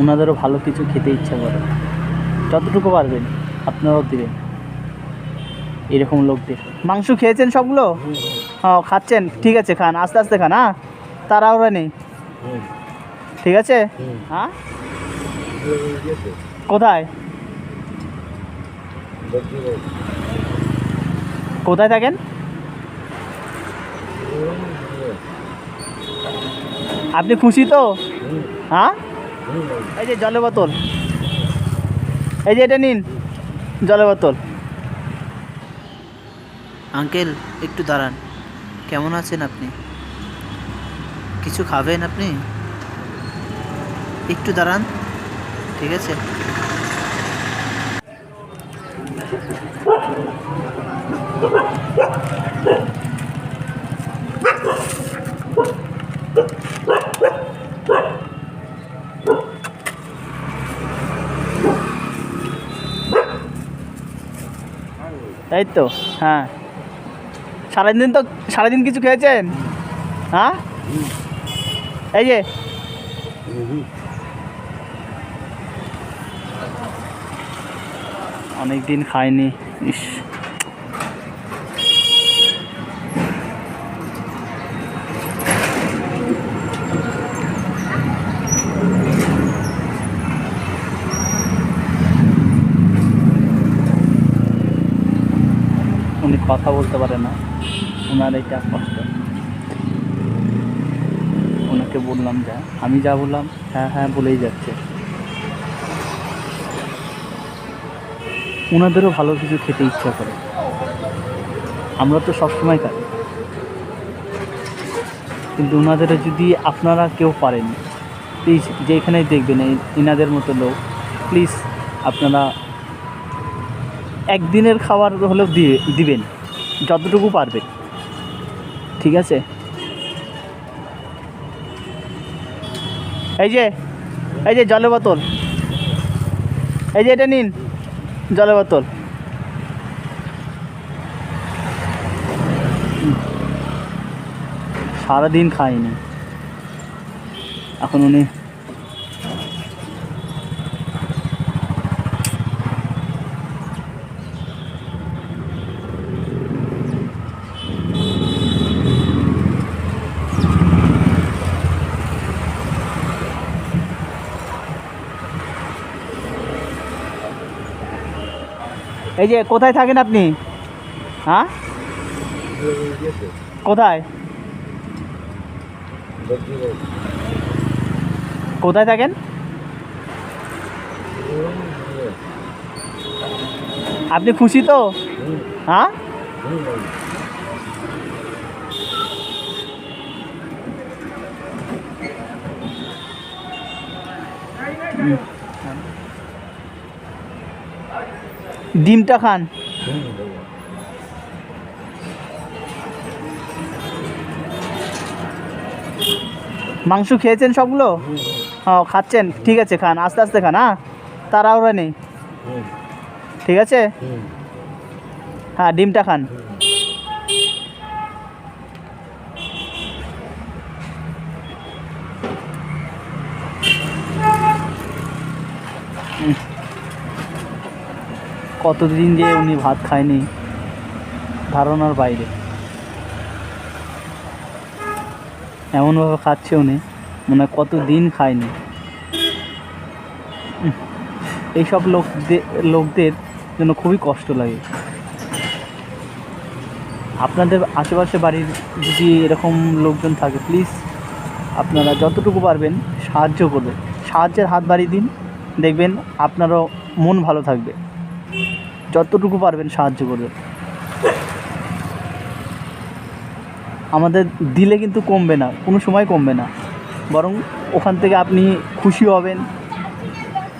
ওনাদেরও ভালো কিছু খেতে ইচ্ছা করে। যতটুকু পারবেন, আপনারাও দেবেন। এরকম লোকদের। মাংস খেয়েছেন সবগুলো? হ্যাঁ খাচ্ছেন? ঠিক আছে, খান। আস্তে আস্তে খান হ্যাঁ তাড়াহুড়া নেই। ঠিক আছে? হ্যাঁ? কোথায়? কোথায় থাকেন? আপনি খুশি তো? হ্যাঁ? এই যে জলের বোতল। এই যে এটা নিন, জলের বোতল। আঙ্কেল, একটু দাঁড়ান। কেমন আছেন আপনি? কিছু খাবেন আপনি? একটু দাঁড়ান, ঠিক আছে? এই তো? হ্যাঁ। সারাদিন তো সারাদিন কিছু খেয়েছেন? হ্যাঁ? এই যে। অনেক দিন খাইনি, ইস। কথা বলতে পারে না। ওনার এটা কষ্ট। ওনাকে বললাম, যা, আমি যা বললাম হ্যাঁ হ্যাঁ বলেই যাচ্ছে। ওনাদেরও ভালো কিছু খেতে ইচ্ছা করে। আমরা তো সবসময় খাই। কিন্তু ওনাদেরও যদি আপনারা কেউ পারেন প্লিজ যেখানে দেখবেন, এই ইনাদের মতো লোক প্লিজ আপনারা একদিনের খাবার হলেও দিয়ে, দিবেন। যতটুকু পারবে। ঠিক আছে? এই যে এই যে জলের বোতল। এই যে এটা নিন, জলের বোতল। সারাদিন খাইনি। এখন উনি এই যে কোথায় থাকেন আপনি? হ্যাঁ? কোথায়? কোথায় থাকেন? আপনি খুশি তো? হ্যাঁ? হুম। ডিমটা খান। মাংস খেয়েছেন সবগুলো? হ্যাঁ খাচ্ছেন। ঠিক আছে, খান। আস্তে আস্তে খান হ্যাঁ? তাড়াহুড়া নেই। ঠিক আছে? হ্যাঁ ডিমটা খান। কতদিন যে উনি ভাত খায়নি, ধারণার বাইরে। এমনভাবে খাচ্ছে উনি, মনে হয় কতদিন খায়নি। এইসব লোকদের লোকদের জন্য খুবই কষ্ট লাগে। আপনাদের আশেপাশে বাড়ির যদি এরকম লোকজন থাকে প্লিজ আপনারা যতটুকু পারবেন সাহায্য করবেন। সাহায্যের হাত বাড়িয়ে দিন, দেখবেন আপনারও মন ভালো থাকবে। যতটুকু পারবেন সাহায্য করবেন আমাদের দিলে কিন্তু কমবে না কোনো সময় কমবে না। বরং ওখান থেকে আপনি খুশি হবেন।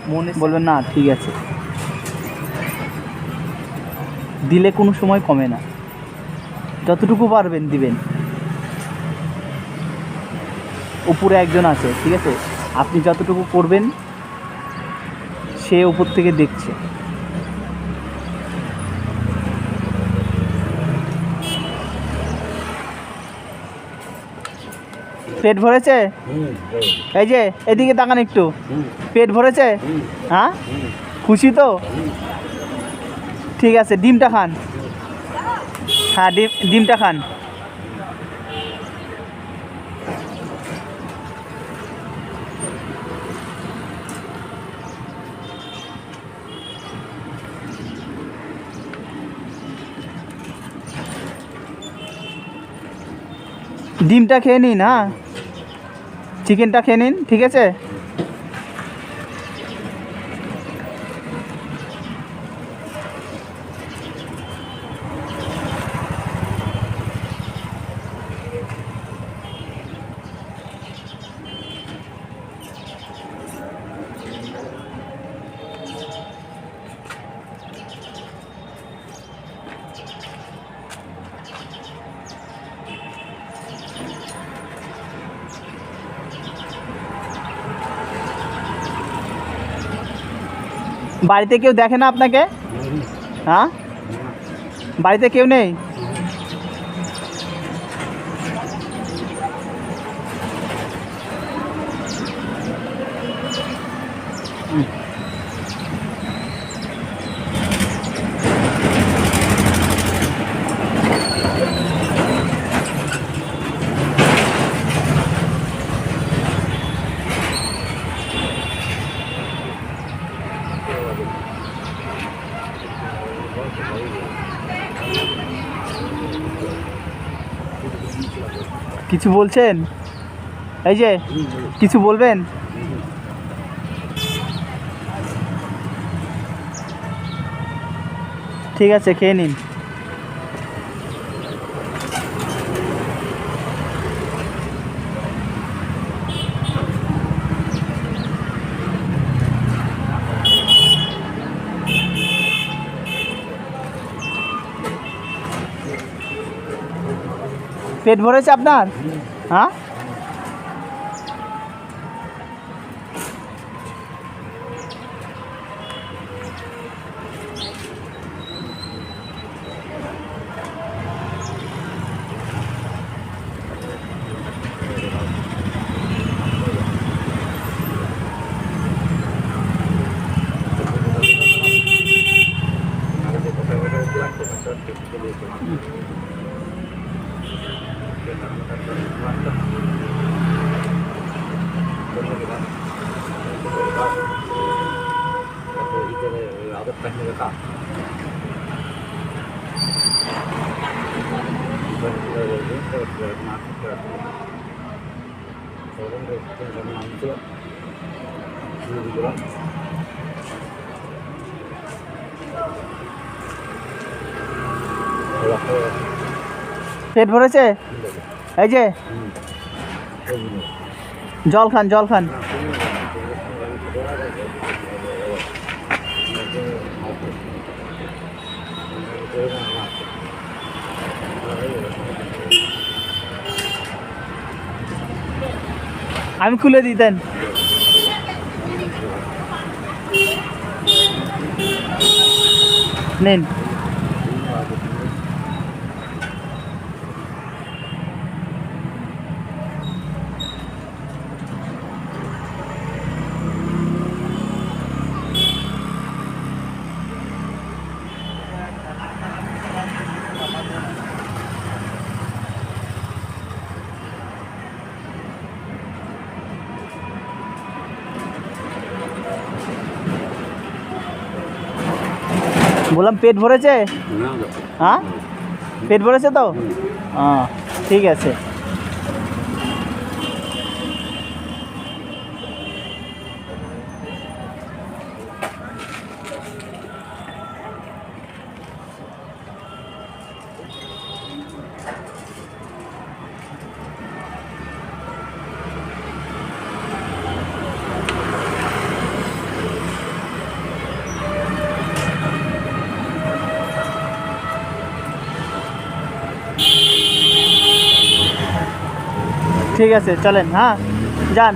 মনে বলবেন না ঠিক আছে। দিলে কোনো সময় কমে না। যতটুকু পারবেন দিবেন। উপরে একজন আছে ঠিক আছে? আপনি যতটুকু করবেন সে উপর থেকে দেখছে। পেট ভরেছে? এই যে এদিকে তাকান একটু। পেট ভরেছে? হ্যাঁ? খুশি তো? ঠিক আছে ডিমটা খান। হ্যাঁ ডিম ডিমটা খান। ডিমটা খেয়ে নিন হ্যাঁ? চিকেনটা খেয়ে নিন ঠিক আছে? বাড়িতে কেউ দেখে না আপনাকে? হ্যাঁ? বাড়িতে কেউ নেই? কিছু বলছেন? এই যে কিছু বলবেন? ঠিক আছে খেয়ে নিন। পেট ভরেছে আপনার? হ্যাঁ? পেট ভরেছে? এই যে? জল খান জল খান। আমি খুলে দিতেন নিন। বললাম পেট ভরেছে? হ্যাঁ? পেট ভরেছে তো? হ্যাঁ ঠিক আছে। ঠিক আছে চলেন হ্যাঁ? যান।